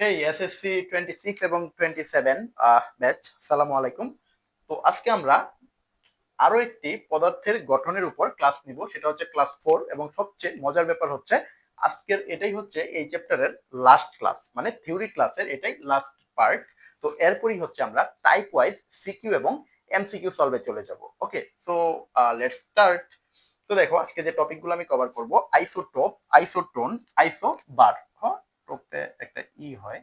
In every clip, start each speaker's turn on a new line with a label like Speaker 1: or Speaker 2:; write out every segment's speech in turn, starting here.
Speaker 1: হেই SSC twenty six এবং twenty seven batch সালামু আলাইকুম। তো আজকে আমরা আরও একটি পদার্থের গঠনের উপর ক্লাস নিব, সেটা হচ্ছে ক্লাস ফোর এবং সবচেয়ে মজার ব্যাপার হচ্ছে আজকের এটাই হচ্ছে এই চ্যাপ্টারের লাস্ট ক্লাস মানে থিওরি ক্লাসের এটাই লাস্ট পার্ট তো এরপরই হচ্ছে আমরা টাইপ ওয়াইজ সিকিউ এবং এমসিকিউ সলভে চলে যাব। ওকে সো লেটস স্টার্ট তো দেখো, আজকে যে টপিকগুলো আমি কভার করব আইসোটোপ আইসোটোন আইসো বার একটা ই হয়।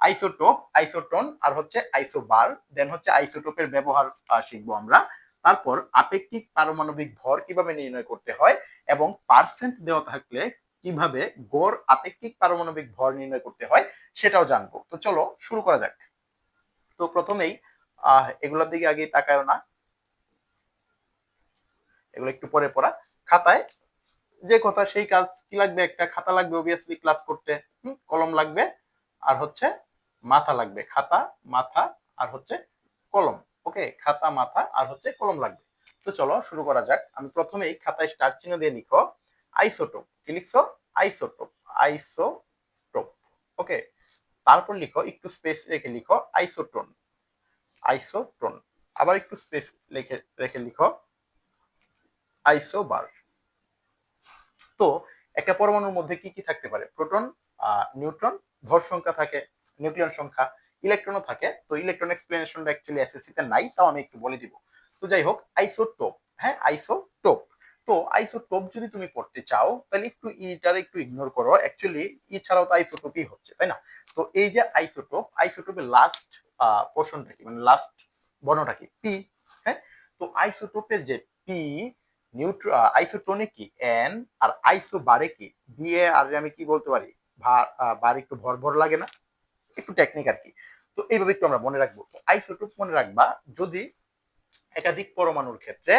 Speaker 1: আইসোটোপ আইসোটোন আর হচ্ছে আইসোবার দেন হচ্ছে আইসোটোপের ব্যবহার শিখব আমরা। তারপর আপেক্ষিক পারমাণবিক ভর কীভাবে নির্ণয় করতে হয় এবং পার্সেন্ট দেওয়া থাকলে কীভাবে গড় আপেক্ষিক পারমাণবিক ভর নির্ণয় করতে হয় সেটাও জানব। তো চলো শুরু করা যাক। তো প্রথমেই আহ এগুলোর দিকে আগে তাকায় না। এগুলো একটু পরে পড়া। খাতায় যে কথা, সেই কাজ কি লাগবে? একটা খাতা লাগবে অবভিয়াসলি ক্লাস করতে। কলম লাগবে। আর হচ্ছে মাথা লাগবে। খাতা, মাথা, আর হচ্ছে কলম। ওকে, খাতা, মাথা, আর হচ্ছে কলম লাগবে। তো চলো, শুরু করা যাক। আমি প্রথমেই খাতায় স্টার চিহ্ন দিয়ে লিখো। আইসোটোপ। কি লিখছো? আইসোটোপ। আইসোটোপ। ওকে, তারপর লিখো, একটু স্পেস রেখে লিখো, আইসোটোন। আইসোটোন। আবার একটু স্পেস রেখে রেখে লিখো। আইসোবার। তো একটা পরমাণুর মধ্যে কি কি থাকতে পারে? প্রোটন নিউট্রন, ভর সংখ্যা থাকে, নিউক্লিয়ন সংখ্যা, ইলেকট্রনও থাকে। তো ইলেকট্রন এক্সপ্লেনেশনটা অ্যাকচুয়ালি এসএসসি নাই, তাও আমি একটু বলে দিব। তো যাই হোক, আইসোটোপ হ্যাঁ আইসোটোপ। তো আইসোটোপ যদি তুমি পড়তে চাও, তাহলে একটু ইটার একটু ইগনোর করো। অ্যাকচুয়ালি ই ছাড়াও তো আইসোটোপই হচ্ছে, তাই না? তো এই যে আইসোটোপ, আইসোটোপের লাস্ট পোর্শনটা কি? মানে লাস্ট বর্ণটা কি? পি হ্যাঁ? তো আইসোটোপের যে পি নিউট্র আইসোটোনে কি এন আর আইসো বারে কি দিয়ে আর আমি কি বলতে পারি? বার একটু ভর ভর লাগে না। একটু টেকনিক আর কি। তো এইভাবে একটু আমরা মনে রাখব। আইসোটোপ মনে রাখবা, যদি একাধিক পরমাণুর ক্ষেত্রে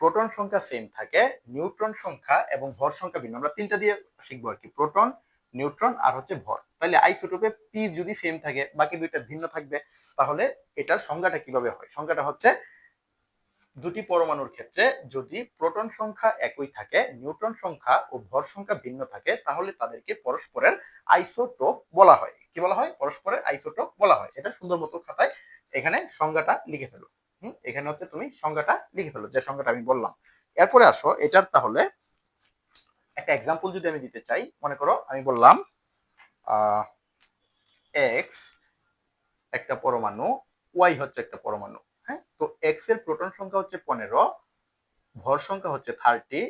Speaker 1: প্রোটন সংখ্যা সেম থাকে নিউট্রন সংখ্যা এবং ভর সংখ্যা ভিন্ন। আমরা তিনটা দিয়ে শিখব আর কি প্রোটন নিউট্রন আর হচ্ছে ভর। তাহলে আইসোটোপে পি যদি সেম থাকে, বাকি দুইটা ভিন্ন থাকবে, তাহলে এটার সংজ্ঞাটা কীভাবে হয়? সংজ্ঞাটা হচ্ছে দুটি পরমাণুর ক্ষেত্রে যদি প্রোটন সংখ্যা একই থাকে, নিউট্রন সংখ্যা ও ভর সংখ্যা ভিন্ন থাকে, তাহলে তাদেরকে পরস্পরের আইসোটোপ বলা হয়। কি বলা হয়? পরস্পরের আইসোটোপ বলা হয়। এটা সুন্দর মতো খাতায় এখানে সংজ্ঞাটা লিখে ফেলো। এখানে হচ্ছে তুমি সংজ্ঞাটা লিখে ফেলো, যে সংজ্ঞাটা আমি বললাম। এরপরে আসো, এটার তাহলে একটা এক্সাম্পল যদি আমি দিতে চাই, মনে করো আমি বললাম, আহ এক্স একটা পরমাণু ওয়াই হচ্ছে একটা পরমাণু। হ্যাঁ? তো এক্সের প্রোটন সংখ্যা হচ্ছে পনেরো, ভর সংখ্যা হচ্ছে থার্টি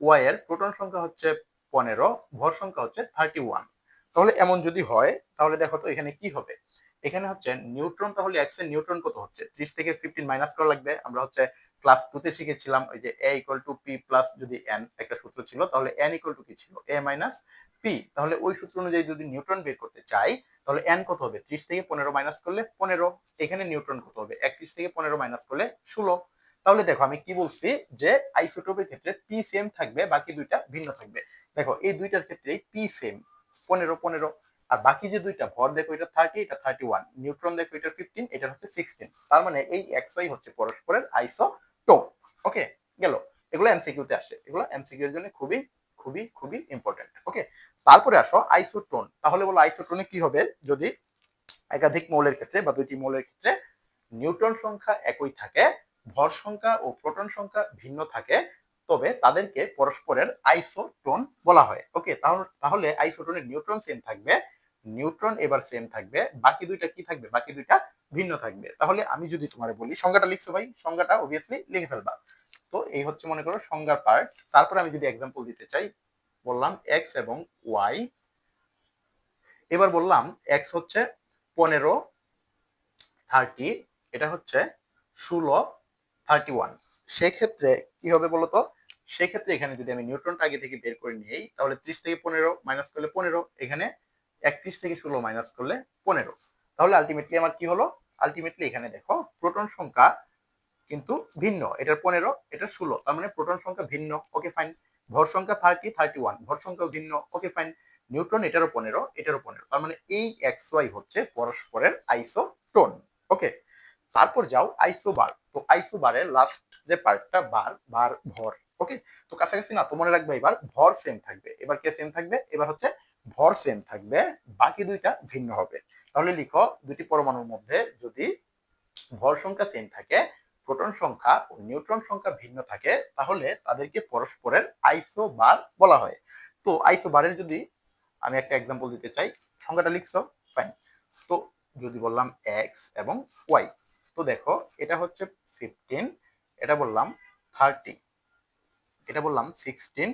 Speaker 1: ওয়াই এর প্রোটন সংখ্যা হচ্ছে পনেরো, ভর সংখ্যা হচ্ছে থার্টি ওয়ান তাহলে এমন যদি হয়, তাহলে দেখো তো এখানে কি হবে? এখানে হচ্ছে নিউট্রন তাহলে এক্সের নিউট্রন কত হচ্ছে? ত্রিশ থেকে ফিফটিন মাইনাস করা লাগবে। আমরা হচ্ছে ক্লাস টু তে শিখেছিলাম, ওই যে A equal to P plus যদি এন একটা সূত্র ছিল, তাহলে এন ইকুয়াল টু কি ছিল? এ মাইনাস পি তাহলে ওই সূত্র অনুযায়ী যদি নিউট্রন বের করতে চাই তাহলে এন কত হবে? ত্রিশ থেকে পনেরো মাইনাস করলে পনেরো, এখানে নিউট্রন কত হবে? একত্রিশ থেকে পনেরো মাইনাস করলে ষোলো। তাহলে দেখো আমি কি বলছি যে আইসোটোপের ক্ষেত্রে পি সেম থাকবে, বাকি দুইটা ভিন্ন থাকবে। দেখো এই দুইটার ক্ষেত্রে পি সেম পনেরো পনেরো। আর বাকি যে দুইটা, ভর দেখো এটা থার্টি এটা থার্টি ওয়ান নিউট্রন দেখো এটা ফিফটিন এটা হচ্ছে সিক্সটিন তার মানে এই এক্স ওয়াই হচ্ছে পরস্পরের আইসোটোপ ওকে গেল। এগুলো এমসিকিউতে আসে। এগুলো এমসিকিউ এর জন্য খুবই খুবই খুবই ইম্পর্টেন্ট ওকে তারপরে আসো আইসোটোন তাহলে বলো আইসোটোনে কি হবে? যদি একাধিক মৌলের ক্ষেত্রে বা দুইটি মৌলের ক্ষেত্রে নিউট্রন সংখ্যা একই থাকে, ভর সংখ্যা ও প্রোটন সংখ্যা ভিন্ন থাকে, তবে তাদেরকে পরস্পরের আইসোটোন বলা হয়। ওকে তাহলে আইসোটোনের নিউট্রন সেম থাকবে, নিউট্রন এবার সেম থাকবে, বাকি দুইটা কি থাকবে? বাকি দুইটা ভিন্ন থাকবে। তাহলে আমি যদি তোমার বলি, সংজ্ঞাটা লিখছো ভাই? সংজ্ঞাটা অবভিয়াসলি লিখে ফেলবা। এই হচ্ছে মনে করো সংজ্ঞার পার্ট তারপরে আমি যদি এক্সাম্পল দিতে চাই, বললাম এক্স এবং ওয়াই এবার বললাম এক্স হচ্ছে পনেরো থার্টি এটা হচ্ছে ষোলো থার্টি ওয়ান সেক্ষেত্রে কি হবে বলতো সেক্ষেত্রে এখানে যদি আমি নিউট্রনটা আগে থেকে বের করে নিই, তাহলে ত্রিশ থেকে পনেরো মাইনাস করলে পনেরো, এখানে একত্রিশ থেকে ষোলো মাইনাস করলে পনেরো। তাহলে আলটিমেটলি আমার কি হলো? আলটিমেটলি এখানে দেখো প্রোটন সংখ্যা কিন্তু ভিন্ন। এটার পনেরো এটা ষোলো। তার মানে প্রোটন সংখ্যা ভিন্ন। ওকে ফাইন ভর সংখ্যা থার্টি থার্টি ওয়ান ভর সংখ্যা ভিন্ন। ওকে ফাইন নিউট্রন, এটারও পনেরো এটারও পনেরো। তার মানে এই এক্স ওয়াই হচ্ছে পরস্পরের আইসোটোন ওকে তারপর যাও আইসোবার তো আইসোবারের লাস্ট যে পার্টটা বার বার ভর। ওকে তো কাছাকাছি না, তো মনে রাখবে এবার ভর সেম থাকবে। এবার কে সেম থাকবে? এবার হচ্ছে ভর সেম থাকবে। বাকি দুইটা ভিন্ন হবে। তাহলে লিখো দুটি পরমাণুর মধ্যে যদি ভর সংখ্যা সেম থাকে প্রোটন সংখ্যা ও নিউট্রন সংখ্যা ভিন্ন থাকে, তাহলে তাদেরকে পরস্পরের আইসো বার বলা হয়। তো আইসো বারের যদি আমি একটা এক্সাম্পল দিতে চাই, সংখ্যাটা লিখছো? ফাইন তো যদি বললাম এক্স এবং ওয়াই তো দেখো এটা হচ্ছে ফিফটিন এটা বললাম থার্টি এটা বললাম সিক্সটিন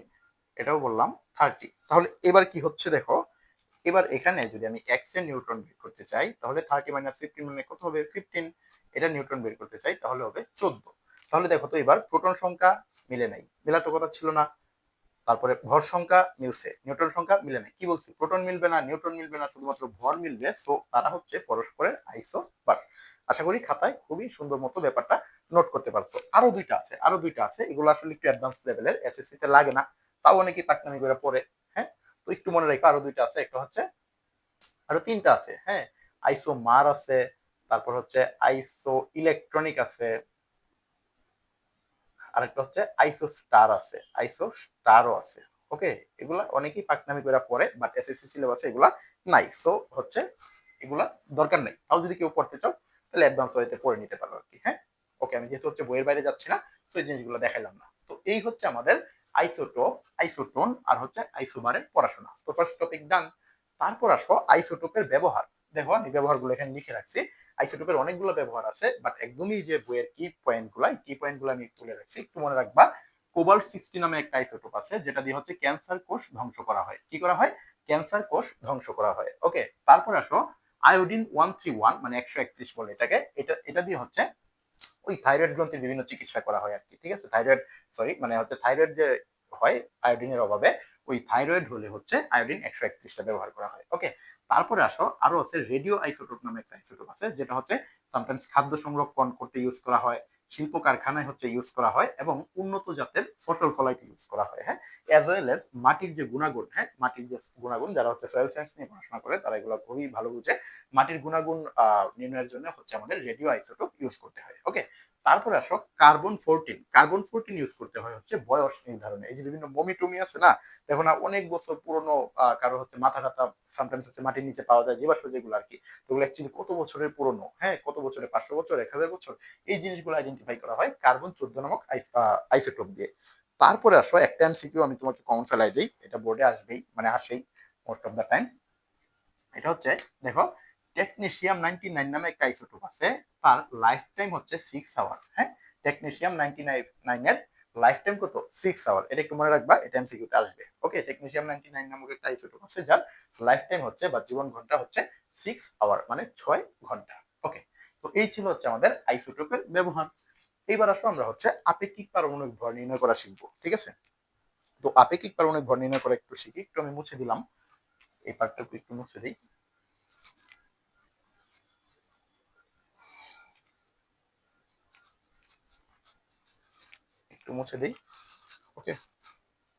Speaker 1: এটাও বললাম থার্টি তাহলে এবার কি হচ্ছে দেখো? এবার এখানে যদি আমি এক্সের নিউটন বের করতে চাই, তাহলে থার্টি মাইনাস ফিফটিন মানে কত হবে? ফিফটিন এটা নিউটন বের করতে চাই, তাহলে হবে চোদ্দ। তাহলে দেখো তো এবার প্রোটন সংখ্যা মিলে নাই। মেলার তো কথা ছিল না। তারপরে ভর সংখ্যা মিলছে নিউটন সংখ্যা মিলে নাই। কি বলছি? প্রোটন মিলবে না নিউটন মিলবে না, শুধুমাত্র ভর মিলবে সো তারা হচ্ছে পরস্পরের আইসো বার আশা করি খাতায় খুবই সুন্দর মতো ব্যাপারটা নোট করতে পারছ। আরও দুইটা আছে, আরও দুইটা আছে। এগুলো আসলে একটু অ্যাডভান্স লেভেলের এসএসসি তে লাগে না। তাও অনেকেই পাকনামি করে পড়ে। তো একটু মনে রাখো, আরও দুইটা আছে, একটা হচ্ছে, আরও তিনটা আছে হ্যাঁ? আইসো মার আছে, তারপর হচ্ছে আইসো ইলেকট্রনিক আছে, আরেকটা হচ্ছে আইসো স্টার আছে আইসো স্টারও আছে, ওকে? এগুলা অনেকেই পাকনামি করে পড়ে বাট এসএসসি সিলেবাসে এগুলা নাই সো হচ্ছে এগুলা দরকার নেই। তাও যদি কেউ পড়তে চাও, তাহলে অ্যাডভান্স ওয়েতে পড়ে নিতে পারো আর কি হ্যাঁ? ওকে, আমি যেহেতু হচ্ছে বইয়ের বাইরে যাচ্ছি না, তো এই জিনিসগুলো দেখাইলাম না। তো এই হচ্ছে আমাদের আইসোটোপ, আইসোটোন আর হচ্ছে আইসোবারের পড়াশোনা। তো ফার্স্ট টপিক ডান তারপর আসো আইসোটোপের ব্যবহার। দেখো, আমি ব্যবহারগুলো এখানে লিখে রাখছি। আইসোটোপের অনেকগুলো ব্যবহার আছে বাট একদমই যে বইয়ের কি পয়েন্টগুলো কি পয়েন্টগুলো আমি তুলে রাখছি। একটু মনে রাখবা কোবাল্ট সিক্সটি নামে একটা আইসোটোপ আছে, যেটা দিয়ে হচ্ছে ক্যান্সার কোষ ধ্বংস করা হয়। কি করা হয়? ক্যান্সার কোষ ধ্বংস করা হয়। ওকে তারপর আসো আয়োডিন ওয়ান থ্রি ওয়ান মানে একশো একত্রিশ বলে এটাকে। এটা এটা দিয়ে হচ্ছে ওই থাইরয়েড গ্রন্থির বিভিন্ন চিকিৎসা করা হয় আর কি ঠিক আছে? থাইরয়েড সরি মানে হচ্ছে থাইরয়েড যে হয় আয়োডিনের অভাবে, ওই থাইরয়েড হলে হচ্ছে আয়োডিন একশো একত্রিশটা ব্যবহার করা হয় ওকে তারপরে আসো, আরও আছে রেডিও আইসোটোপ নামে একটা আইসোটোপ আছে, যেটা হচ্ছে সামটাইমস খাদ্য সংরক্ষণ করতে ইউজ করা হয় শিল্প কারখানায় হচ্ছে ইউজ করা হয় এবং উন্নত জাতের ফসল ফলাইতে ইউজ করা হয় হ্যাঁ? অ্যাজ ওয়েল এজ মাটির যে গুণাগুণ হ্যাঁ? মাটির যে গুণাগুণ যারা হচ্ছে সয়েল সায়েন্স নিয়ে পড়াশোনা করে, তারা এগুলো খুবই ভালো বুঝে। মাটির গুণাগুণ নির্ণয়ের জন্য হচ্ছে আমাদের রেডিও আইসোটোপ ইউজ করতে হয় ওকে তারপরে আসো carbon fourteen carbon fourteen use করতে হয় হচ্ছে বয়স নির্ধারণে। এই যে বিভিন্ন মমি টমি আছে না, দেখো না, অনেক বছর পুরনো কারও হচ্ছে মাথা টাথা সামটাইমস হচ্ছে মাটির নিচে পাওয়া যায়, জীবাশ্ম যেগুলো আর কি ওগুলো অ্যাকচুয়ালি কত বছরের পুরনো? হ্যাঁ কত বছরের পাঁচশো বছর, এক হাজার বছর? এই জিনিসগুলো আইডেন্টিফাই করা হয় কার্বন চোদ্দ নামক আইসোটোপ দিয়ে। তারপরে আসো, একটা এমসিকিউ আমি তোমাকে কমন ফেলাই দিই, এটা বোর্ডে আসবেই মানে আসেই মোস্ট অফ দ্য টাইম এটা হচ্ছে, দেখো টেকনেশিয়াম নাইনটি নাইন নামে একটা আইসোটোপ আছে, তার লাইফ টাইম হচ্ছে সিক্স আওয়ার হ্যাঁ? টেকনেশিয়াম নাইনটি নাইনের লাইফ টাইম কত? সিক্স আওয়ার এটা একটু মনে রাখবা, এটা এমসিকিউতে আসবে। ওকে টেকনেশিয়াম নাইনটি নাইন নামক একটা আইসোটোপ আছে, যার লাইফ টাইম হচ্ছে বা জীবন ঘণ্টা হচ্ছে সিক্স আওয়ার মানে ছয় ঘণ্টা। ওকে তো এই ছিল হচ্ছে আমাদের আইসোটোপের ব্যবহার। এইবার আসো আমরা হচ্ছে আপেক্ষিক পারমাণবিক ভর নির্ণয় করা শিখব, ঠিক আছে? তো আপেক্ষিক পারমাণবিক ভর নির্ণয় করা একটু শিখি, একটু আমি মুছে দিলাম। এই পার্টটুকু একটু মুছে দিই। একটু মুছে দিই। ওকে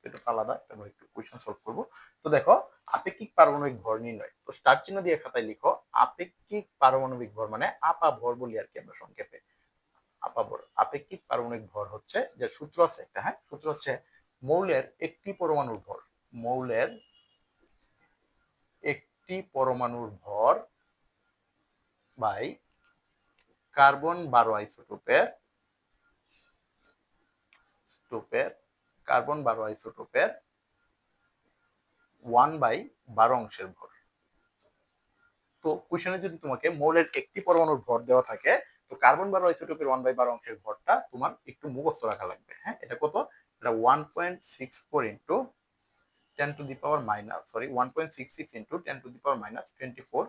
Speaker 1: এটা আলাদা এটা একটু কোয়েশ্চেন সলভ করব। তো দেখো, আপেক্ষিক পারমাণবিক ভর নির্ণয়। তো স্টার চিহ্ন দিয়ে খাতায় লিখো, আপেক্ষিক পারমাণবিক ভর মানে আপা ভর বলি আর কি আমরা সংক্ষেপে। আপা ভর, আপেক্ষিক পারমাণবিক ভর হচ্ছে, যে সূত্র আছে একটা হ্যাঁ? সূত্র হচ্ছে মৌলের একটি পরমাণুর ভর। মৌলের একটি পরমাণুর ভর বাই কার্বন বারো আইসোটোপের টোপের, কার্বন বারো আইসোটোপের ওয়ান বাই বারো অংশের ভর। তো কোশ্চেনে যদি তোমাকে মৌলের একটি পরমাণুর ভর দেওয়া থাকে, তো কার্বন বারো আইসোটোপের ওয়ান বাই বারো অংশের ভরটা তোমার একটু মুখস্থ রাখা লাগবে। হ্যাঁ এটা কত? এটা one point six four into ten to the power minus sorry one point six six into ten to the power minus twenty four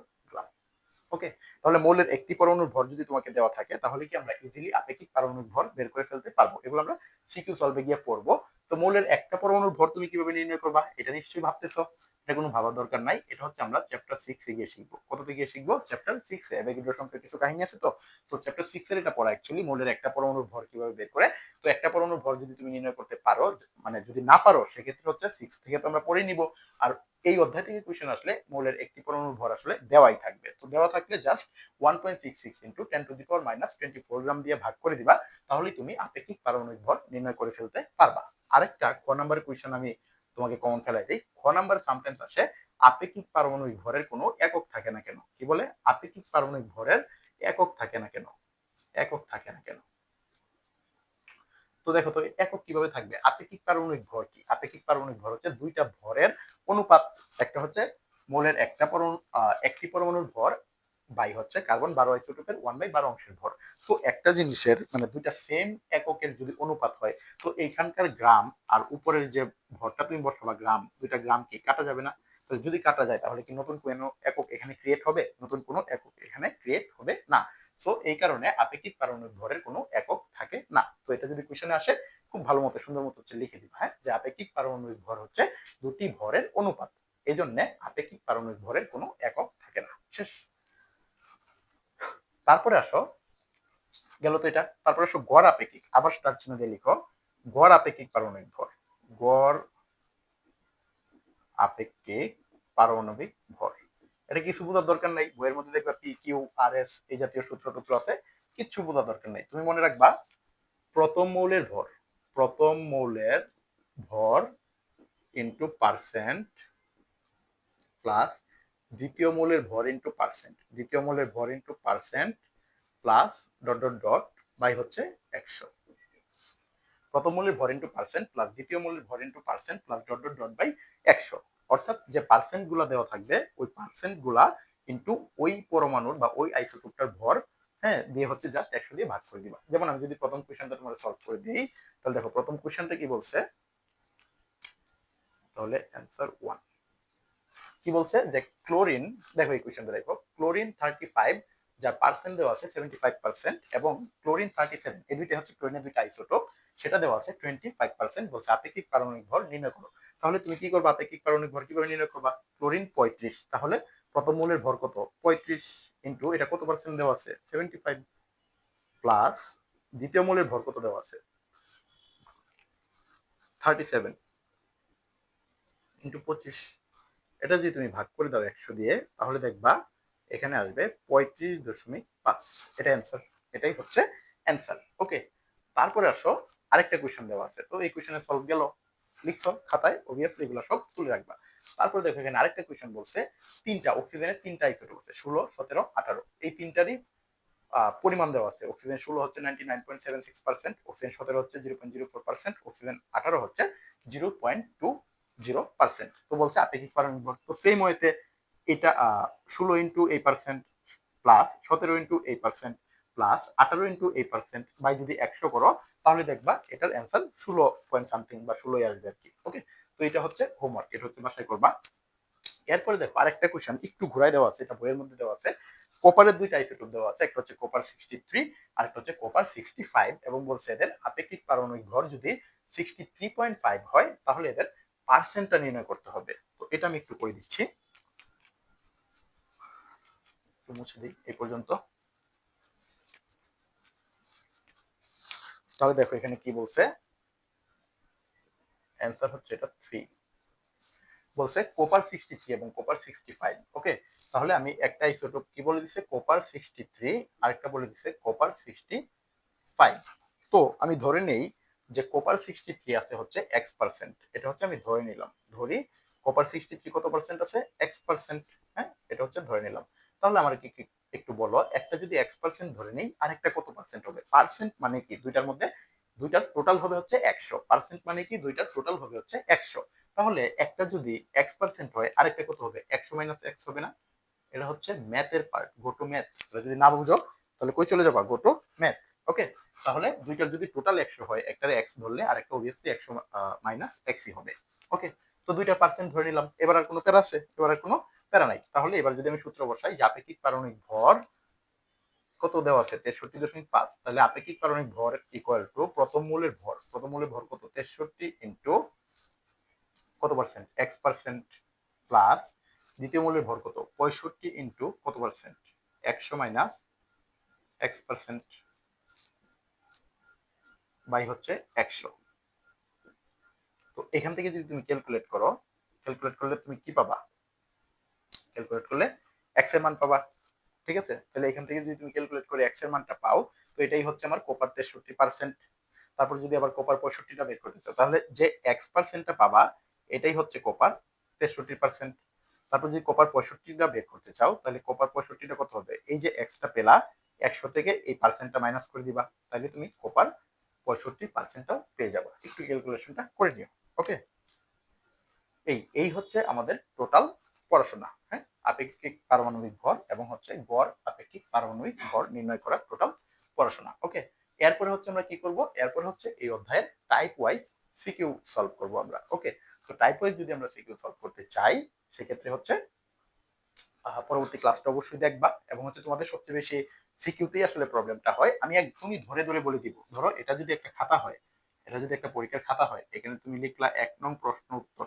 Speaker 1: okay তাহলে মৌলের একটি পরমাণুর ভর যদি তোমাকে দেওয়া থাকে, তাহলে কি আমরা ইজিলি আপেক্ষিক পারমাণবিক ভর বের করে ফেলতে পারব? এগুলো আমরা সিকিউ সলভে গিয়ে পড়ব। তো মৌলের একটা পরমাণুর ভর তুমি কীভাবে নির্ণয় করবা? এটা নিশ্চয়ই ভাবতেছো। এটা কোনো ভাবার দরকার নাই। এটা হচ্ছে আমরা চ্যাপ্টার সিক্স গিয়ে শিখব। কততে গিয়ে শিখব? চ্যাপ্টার সিক্স অ্যাভোগাড্রো সম্পর্কে কিছু কাহিনী আছে তো? তো চ্যাপ্টার সিক্স এর এটা পড়া অ্যাকচুয়ালি মৌলের একটা পরমাণুর ভর কীভাবে বের করে? তো একটা পরমাণুর ভর যদি তুমি নির্ণয় করতে পারো মানে যদি না পারো, সেক্ষেত্রে হচ্ছে সিক্স থেকে তো আমরা পড়ে নিব। আর এই অধ্যায় থেকে কোয়েশ্চেন আসলে মৌলের একটি পরমাণুর ভর আসলে দেওয়াই থাকবে। তো দেওয়া থাকলে just one point six six into ten to the power minus twenty four gram দিয়ে ভাগ করে দিবা। তাহলেই তুমি আপেক্ষিক পারমাণবিক ভর নির্ণয় করে ফেলতে পারবা। আরেকটা ক নাম্বার কোয়েশ্চেন আমি তোমাকে কমন ফেলাই দিই। খ নাম্বার সামটাইমস আসে, আপেক্ষিক পারমাণবিক ভরের কোনো একক থাকে না কেন? কি বলে? আপেক্ষিক পারমাণবিক ভরের একক থাকে না কেন? একক থাকে না কেন? তো দেখো, তো একক কীভাবে থাকবে? আপেক্ষিক পারমাণবিক ভর কি? আপেক্ষিক পারমাণবিক ভর হচ্ছে দুইটা ভরের অনুপাত। একটা হচ্ছে মোলের একটা পরমাণু একটি পরমাণুর ভর বাই হচ্ছে কার্বন বারো আইসোটোপের ওয়ান বাই বারো অংশের ভর। তো একটা জিনিসের মানে দুইটা সেম এককের যদি অনুপাত হয়, তো এইখানকার গ্রাম আর উপরের যে ভরটা তুমি বসাবা, গ্রাম, দুইটা গ্রাম কি কাটা যাবে না? তো যদি কাটা যায়, তাহলে কি নতুন কোনো একক এখানে ক্রিয়েট হবে? নতুন কোনো একক এখানে ক্রিয়েট হবে না। সো এই কারণে আপেক্ষিক পারমাণবিক ভরের কোনো একক থাকে না। তো এটা যদি কোশ্চেনে আসে, খুব ভালো মতো, সুন্দর মতো হচ্ছে লিখে দিবা হ্যাঁ? যে আপেক্ষিক পারমাণবিক ভর হচ্ছে দুটি ভরের অনুপাত। এই জন্য আপেক্ষিক পারমাণবিক ভরের কোনো একক থাকে না। শেষ। তারপরে আসো, গেল তো এটা, তারপরে আসো গড় আপেক্ষিক, আবার স্টার চিহ্ন দিয়ে লিখো, গড় আপেক্ষিক পারমাণবিক ভর। গড় আপেক্ষিক পারমাণবিক ভর। এটা কিছু বোঝার দরকার নাই, বইয়ের মধ্যে দেখবা পি কিউ আর এস এই জাতীয় সূত্র টুত্র আছে কিচ্ছু বোঝার দরকার নেই। তুমি মনে রাখবা, প্রথম মৌলের ভর, প্রথম মৌলের ভর ইন্টু পার্সেন্ট প্লাস দ্বিতীয় মৌলের ভর ইন্টু পার্সেন্ট দ্বিতীয় মৌলের ভর into percent plus dot dot dot by হচ্ছে একশো। প্রথম মৌলের ভর ইন্টু পার্সেন্ট প্লাস দ্বিতীয় মৌলের ভর into percent plus dot dot dot by একশো। অর্থাৎ যে পার্সেন্টগুলা দেওয়া থাকবে, ওই পার্সেন্টগুলা কিন্তু ওই পরমাণুর বা ওই আইসোটোপটার ভর হ্যাঁ দিয়ে হচ্ছে জাস্ট একশো দিয়ে ভাগ করে দিবা। যেমন আমি যদি প্রথম কোয়েশনটা তোমার সলভ করে দিই, তাহলে দেখো প্রথম কোয়েশনটা কি বলছে? তাহলে অ্যান্সার ওয়ান কি বলছে? যে ক্লোরিন দেখো এই কোয়েশনটা দেখো। ক্লোরিন থার্টি ফাইভ যার পার্সেন্ট দেওয়া আছে সেভেন্টি ফাইভ পার্সেন্ট এবং ক্লোরিন থার্টি সেভেন এই দুইটা হচ্ছে ক্লোরিনের দুইটা আইসোটোপ সেটা দেওয়া আছে টোয়েন্টি ফাইভ পার্সেন্ট বলছে আপেক্ষিক পারমাণবিক ভর নির্ণয় করো। তাহলে তুমি কি করবা? আপেক্ষিক পারমাণবিক ভর কীভাবে নির্ণয় করবা? ক্লোরিন পঁয়ত্রিশ, তাহলে প্রথম মূলের ভর কত? পঁয়ত্রিশ ইন্টু এটা কত পার্সেন্ট দেওয়া আছে? সেভেন্টি ফাইভ প্লাস দ্বিতীয় মূলের ভর কত দেওয়া আছে? থার্টি সেভেন ইন্টু পঁচিশ এটা যদি তুমি ভাগ করে দাও একশো দিয়ে, তাহলে দেখবা এখানে আসবে পঁয়ত্রিশ দশমিক পাঁচ। এটা অ্যান্সার এটাই হচ্ছে অ্যান্সার ওকে তারপরে আসো, আরেকটা কোয়েশন দেওয়া আছে। তো এই কোয়েশনের সলভ গেল। লিখছো খাতায় অবভিয়াসলি এগুলো সব তুলে রাখবা। তারপরে দেখো এখানে আরেকটা কোয়েশন বলছে, তিনটা অক্সিজেনের তিনটা আইসোটোপ আছে ষোলো, সতেরো, আঠারো। এই তিনটারই পরিমাণ দেওয়া আছে। অক্সিজেন ষোলো হচ্ছে ninety nine point seven six percent oxygen সতেরো হচ্ছে zero point zero four percent oxygen আঠারো হচ্ছে zero point two zero percent তো বলছে আপেক্ষিক পারমাণবিক তো সেম ওয়েতে এটা ষোলো ইন্টু এই পার্সেন্ট প্লাস সতেরো ইন্টু এই পার্সেন্ট প্লাস আঠারো ইন্টু এই পার্সেন্ট বাই যদি একশো করো, তাহলে দেখবা এটার অ্যান্সার ষোলো পয়েন্ট সামথিং বা ষোলোই আসবে আর কি ওকে তো এটা হচ্ছে হোমওয়ার্ক এটা হচ্ছে বাসায় করবা। এরপরে দেখো আরেকটা কোয়েশ্চেন একটু ঘুরাই দেওয়া আছে, এটা বইয়ের মধ্যে দেওয়া আছে। কোপারের দুইটা আইসোটোপ দেওয়া আছে, একটা হচ্ছে কোপার সিক্সটি থ্রি আর একটা হচ্ছে কোপার সিক্সটি ফাইভ এবং বলছে এদের আপেক্ষিক পারমাণবিক ভর যদি সিক্সটি থ্রি পয়েন্ট ফাইভ হয়, তাহলে এদের পার্সেন্টটা নির্ণয় করতে হবে। তো এটা আমি একটু করে দিচ্ছি। মুছে দিই এই পর্যন্ত। তাহলে দেখো এখানে কি বলছে? অ্যান্সার হচ্ছে এটা থ্রি বলছে কোপার সিক্সটি থ্রি এবং কোপার সিক্সটি ফাইভ ওকে তাহলে আমি একটা আইসোটোপ কি বলে দিছে? কোপার সিক্সটি থ্রি আরেকটা বলে দিছে কোপার সিক্সটি ফাইভ তো আমি ধরে নেই যে কোপার সিক্সটি থ্রি আছে হচ্ছে এক্স পার্সেন্ট এটা হচ্ছে আমি ধরে নিলাম। ধরি কোপার সিক্সটি থ্রি কত পার্সেন্ট আছে? এক্স পার্সেন্ট হ্যাঁ? এটা হচ্ছে ধরে নিলাম। তাহলে আমার কি একটু বলো? একটা যদি এক্স পার্সেন্ট ধরে নেই, আরেকটা কত পার্সেন্ট হবে? পার্সেন্ট মানে কি? দুইটার মধ্যে, দুইটার টোটাল হবে হচ্ছে একশো। পার্সেন্ট মানে কি? দুইটার টোটাল হবে হচ্ছে একশো। তাহলে একটা যদি এক্স পার্সেন্ট হয়, আরেকটা কত হবে? একশো মাইনাস এক্স হবে না? এটা হচ্ছে ম্যাথের পার্ট গো টু ম্যাথ যদি না বুঝো তাহলে কই চলে যাবা? গো টু ম্যাথ ওকে তাহলে দুইটার যদি টোটাল একশো হয়, একটার এক্স ধরলে আর একটা অবভিয়াসলি একশো মাইনাস এক্সই হবে। ওকে তো দুইটা পার্সেন্ট ধরে নিলাম। এবার আর কোনো প্যারা আছে? এবার আর কোনো প্যারা নাই। তাহলে এবার যদি আমি সূত্র বসাই যে আপেক্ষিক পারমাণবিক ভর কত দেওয়া আছে? তেষট্টি দশমিক পাঁচ। তাহলে আপেক্ষিক পারমাণবিক ভর ইকুয়াল টু প্রথম মূলের ভর। প্রথম মূলের ভর কত? তেষট্টি ইন্টু কত পার্সেন্ট এক্স পার্সেন্ট প্লাস দ্বিতীয় মূলের ভর কত? পঁয়ষট্টি ইন্টু কত পার্সেন্ট একশো মাইনাস এক্স পার্সেন্ট বাই হচ্ছে একশো। তো এখান থেকে যদি তুমি ক্যালকুলেট করো ক্যালকুলেট করলে তুমি কি পাবা? ক্যালকুলেট করলে এক্সের মান পাবা, ঠিক আছে? তাহলে এখান থেকে যদি তুমি ক্যালকুলেট করে এক্সের মানটা পাও, তো এটাই হচ্ছে আমার কোপার তেষট্টি পার্সেন্ট তারপর যদি আবার কোপার পঁয়ষট্টিটা বের করতে চাও, তাহলে যে এক্স পার্সেন্টটা পাবা, এটাই হচ্ছে কোপার তেষট্টি পার্সেন্ট তারপর যদি কপার পঁয়ষট্টিটা বের করতে চাও, তাহলে কপার পঁয়ষট্টিটা কত হবে? এই যে এক্সটা পেলা একশো থেকে এই পার্সেন্টটা মাইনাস করে দিবা। তাহলে তুমি কপার পঁয়ষট্টি পার্সেন্টটাও পেয়ে যাবে। একটু ক্যালকুলেশনটা করে নিও ওকে এই এই হচ্ছে আমাদের টোটাল পড়াশোনা হ্যাঁ? আপেক্ষিক পারমাণবিক ভর এবং হচ্ছে গড় আপেক্ষিক পারমাণবিক ভর নির্ণয় করার টোটাল পড়াশোনা ওকে এরপরে হচ্ছে আমরা কি করব? এরপরে হচ্ছে এই অধ্যায়ের টাইপ ওয়াইজ সিকিউ সলভ করব আমরা ওকে তো টাইপ ওয়াইজ যদি আমরা সিকিউ সলভ করতে চাই, সেক্ষেত্রে হচ্ছে পরবর্তী ক্লাসটা অবশ্যই দেখবা এবং হচ্ছে তোমাদের সবচেয়ে বেশি সিকিউতেই আসলে প্রবলেমটা হয়। আমি একদমই ধরে ধরে বলে দিব। ধরো, এটা যদি একটা খাতা হয়, এটা যদি একটা পরীক্ষার খাতা হয়, এখানে তুমি লিখলা এক নং প্রশ্ন উত্তর।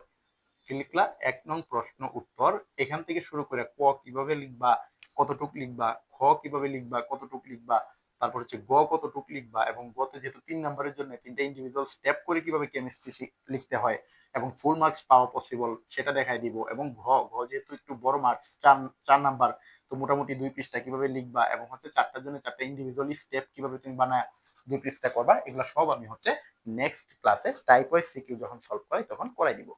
Speaker 1: লিখলা এক নং প্রশ্ন উত্তর, এখান থেকে শুরু করে ক কীভাবে লিখবা, কতটুক লিখবা, খ কীভাবে লিখবা, কতটুক লিখবা তারপর হচ্ছে গ কতটুক লিখবা এবং গতে যেহেতু তিন নম্বরের জন্য তিনটা ইন্ডিভিজুয়াল স্টেপ করে কীভাবে কেমিস্ট্রি লিখতে হয় এবং ফুল মার্কস পাওয়া পসিবল সেটা দেখাই দিব এবং ঘ ঘ যেহেতু একটু বড় মার্কস চার চার নাম্বার তো মোটামুটি দুই পৃষ্ঠা কীভাবে লিখবা এবং হচ্ছে চারটার জন্য চারটা ইন্ডিভিজুয়ালি স্টেপ কীভাবে তুমি বানায়, দুই পৃষ্ঠা করবা, এগুলো সব আমি হচ্ছে নেক্সট ক্লাসে টাইপ ওয়াইজ সিকিউ যখন সলভ করাই তখন করাই দিব।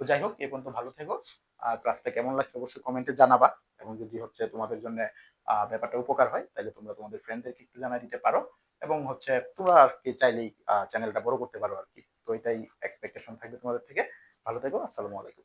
Speaker 1: তো যাই হোক, এ পর্যন্ত ভালো থেকো। আর ক্লাসটা কেমন লাগছে অবশ্যই কমেন্টে জানাবা এবং যদি হচ্ছে তোমাদের জন্য ব্যাপারটা উপকার হয় তাহলে তোমরা তোমাদের ফ্রেন্ডদেরকে একটু জানাই দিতে পারো এবং হচ্ছে তোমরা আর কি চাইলেই চ্যানেলটা বড় করতে পারো আর কি। তো এটাই এক্সপেকটেশন থাকবে তোমাদের থেকে। ভালো থেকো, আসসালামু আলাইকুম।